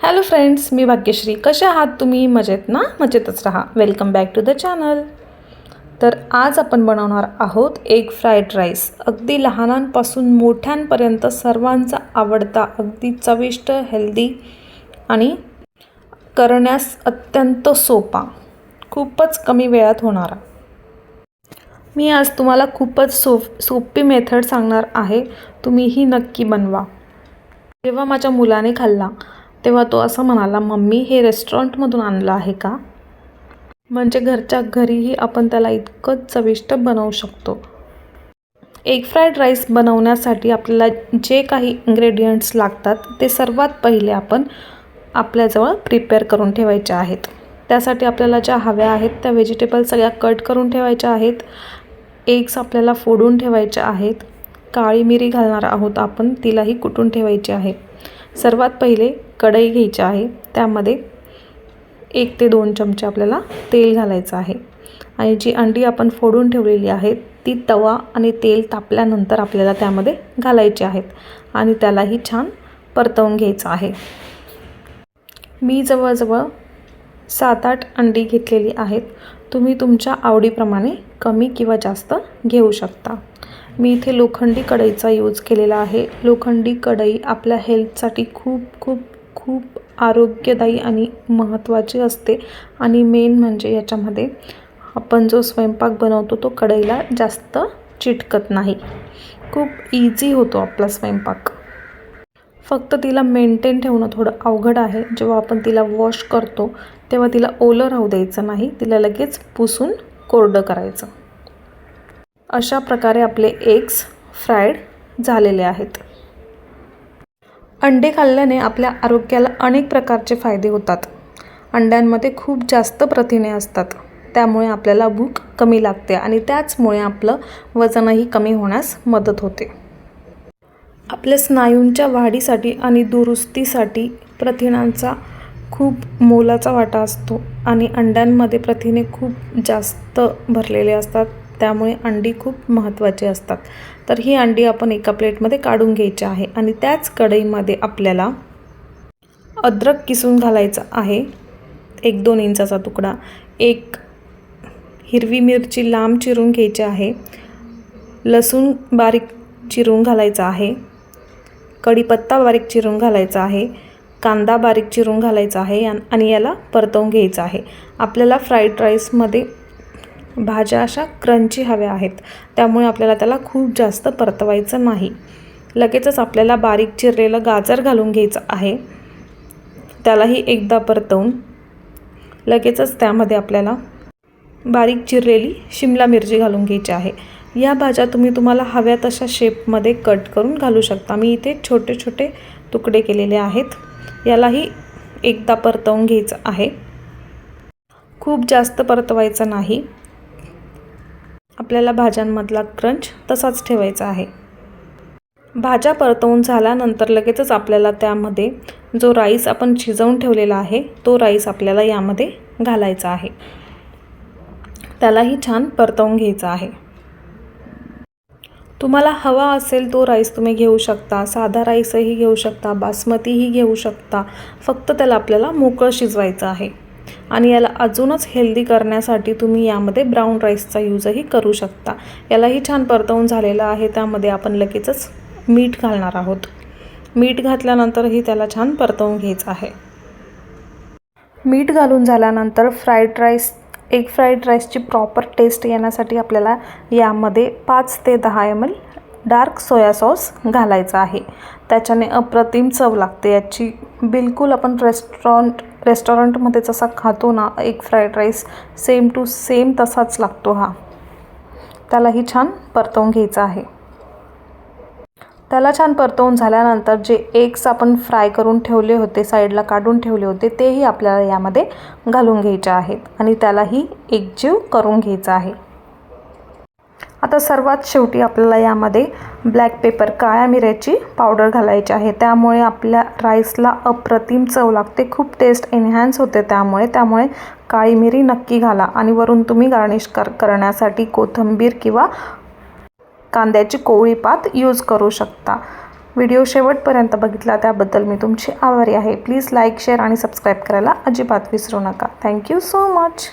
Hello friends मी भाग्यश्री. कशा आहात तुम्ही? मजेत ना? मजेतच राहा. Welcome back to the channel तर आज आपण बनवणार आहोत एग फ्राईड राईस अगदी लहानांपासून मोठ्यांपर्यंत सर्वांचा आवडता अगदी चविष्ट हेल्दी आणि करण्यास अत्यंत सोपा. खूपच कमी वेळात होणारा. मी आज तुम्हाला खूपच सोप सोपी मेथड सांगणार आहे. तुम्हीही नक्की बनवा. जेव्हा माझ्या मुलाने खाल्ला तेव्हा तो असं म्हणाला मम्मी हे रेस्टॉरंटमधून आणलं आहे का? म्हणजे घरच्या घरीही आपण त्याला इतकं चविष्ट बनवू शकतो. एग फ्राईड राईस बनवण्यासाठी आपल्याला जे काही इन्ग्रेडियंट्स लागतात ते सर्वात पहिले आपण आपल्याजवळ प्रिपेअर करून ठेवायचे आहेत. त्यासाठी आपल्याला ज्या हव्या आहेत त्या व्हेजिटेबल सगळ्या कट करून ठेवायच्या आहेत. एग्स आपल्याला फोडून ठेवायच्या आहेत. काळी मिरी घालणार आहोत आपण तिलाही कुटून ठेवायची आहे. सर्वात पहिले कढई घ्यायची आहे. त्यामध्ये एक ते दोन चमचे आपल्याला तेल घालायचं आहे. आणि जी अंडी आपण फोडून ठेवलेली आहे ती तवा आणि तेल तापल्यानंतर आपल्याला त्यामध्ये घालायची आहेत. आणि त्यालाही छान परतवून घ्यायचं आहे. मी जवळजवळ सात आठ अंडी घेतलेली आहेत. तुम्ही तुमच्या आवडीप्रमाणे कमी किंवा जास्त घेऊ शकता. मी इथे लोखंडी कढईचा यूज केलेला आहे. लोखंडी कढई आपल्या हेल्थसाठी खूप खूप खूप आरोग्यदायी आणि महत्त्वाची असते. आणि मेन म्हणजे याच्यामध्ये आपण जो स्वयंपाक बनवतो तो कढईला जास्त चिटकत नाही. खूप इझी होतो आपला स्वयंपाक. फक्त तिला मेंटेन ठेवणं थोडं अवघड आहे. जेव्हा आपण तिला वॉश करतो तेव्हा तिला ओलं राहू द्यायचं नाही. तिला लगेच पुसून कोरडं करायचं. अशा प्रकारे आपले एग्स फ्राईड झालेले आहेत. अंडे खाल्ल्याने आपल्या आरोग्याला अनेक प्रकारचे फायदे होतात. अंड्यांमध्ये खूप जास्त प्रथिने असतात. त्यामुळे आपल्याला भूक कमी लागते आणि त्याचमुळे आपलं वजनही कमी होण्यास मदत होते. आपल्या स्नायूंच्या वाढीसाठी आणि दुरुस्तीसाठी प्रथिनांचा खूप मोलाचा वाटा असतो आणि अंड्यांमध्ये प्रथिने खूप जास्त भरलेले असतात. त्यामुळे अंडी खूप महत्त्वाची असतात. तर ही अंडी आपण एका प्लेटमध्ये काढून घ्यायची आहे आणि त्याच कढईमध्ये आपल्याला अद्रक किसून घालायचं आहे. एक दोन इंचाचा तुकडा. एक हिरवी मिरची लांब चिरून घ्यायची आहे. लसूण बारीक चिरून घालायचा आहे. कढीपत्ता बारीक चिरून घालायचा आहे. कांदा बारीक चिरून घालायचा आहे आणि याला परतवून घ्यायचा आहे. आपल्याला फ्राईड राईसमध्ये भाज्या अशा क्रंची हव्या आहेत. त्यामुळे आपल्याला त्याला खूप जास्त परतवायचं नाही. लगेचच आपल्याला बारीक चिरलेलं गाजर घालून घ्यायचं आहे. त्यालाही एकदा परतवून लगेचच त्यामध्ये आपल्याला बारीक चिरलेली शिमला मिरची घालून घ्यायची आहे. या भाज्या तुम्ही तुम्हाला हव्या तशा शेपमध्ये कट करून घालू शकता. मी इथे छोटे छोटे तुकडे केलेले आहेत. यालाही एकदा परतवून घ्यायचं आहे. खूप जास्त परतवायचं नाही. आपल्याला भाज्यांमधला क्रंच तसाच ठेवायचा आहे. भाज्या परतवून झाल्यानंतर लगेचच आपल्याला त्यामध्ये जो राईस आपण शिजवून ठेवलेला आहे तो राईस आपल्याला यामध्ये घालायचा आहे. त्यालाही छान परतवून घ्यायचा आहे. तुम्हाला हवा असेल तो राईस तुम्ही घेऊ शकता साधा राईसही घेऊ शकता बासमतीही घेऊ शकता फक्त त्याला आपल्याला मोकळं शिजवायचं आहे. आणि याला अजूनच हेल्दी करण्यासाठी तुम्ही यामध्ये ब्राऊन राईसचा यूजही करू शकता. यालाही छान परतवून झालेलं आहे. त्यामध्ये आपण लगेचच मीठ घालणार आहोत. मीठ घातल्यानंतरही त्याला छान परतवून घ्यायचं आहे. मीठ घालून झाल्यानंतर फ्राईड राईस एक फ्राईड राईसची प्रॉपर टेस्ट येण्यासाठी आपल्याला यामध्ये पाच ते दहा M L dark soya sauce घालायचा आहे. त्याच्याने अप्रतिम चव लागते. याची बिलकुल आपण रेस्टॉरंट रेस्टॉरंटमध्ये जसा खातो ना egg fried rice same to same तसाच लागतो हा. त्यालाही छान परतवून घ्यायचा आहे. त्याला छान परतवून झाल्यानंतर जे एग्स आपण फ्राय करून ठेवले होते साईडला काढून ठेवले होते तेही आपल्याला यामध्ये घालून घ्यायचे आहेत. आणि त्यालाही एकजीव करून घ्यायचा आहे. आता सर्वात शेवटी आपल्याला यामध्ये ब्लॅक पेपर काळ्या मिऱ्याची पावडर घालायची आहे. त्यामुळे आपल्या राईसला अप्रतिम चव लागते. खूप टेस्ट एनहॅन्स होते त्यामुळे. त्यामुळे काळी मिरी नक्की घाला. आणि वरून तुम्ही गार्निश कर करण्यासाठी कोथिंबीर किंवा कांद्याची कोवळी पात यूज करू शकता. व्हिडिओ शेवटपर्यंत बघितला त्याबद्दल मी तुमची आभारी आहे. प्लीज लाईक शेअर आणि सबस्क्राईब करायला अजिबात विसरू नका. Thank you so much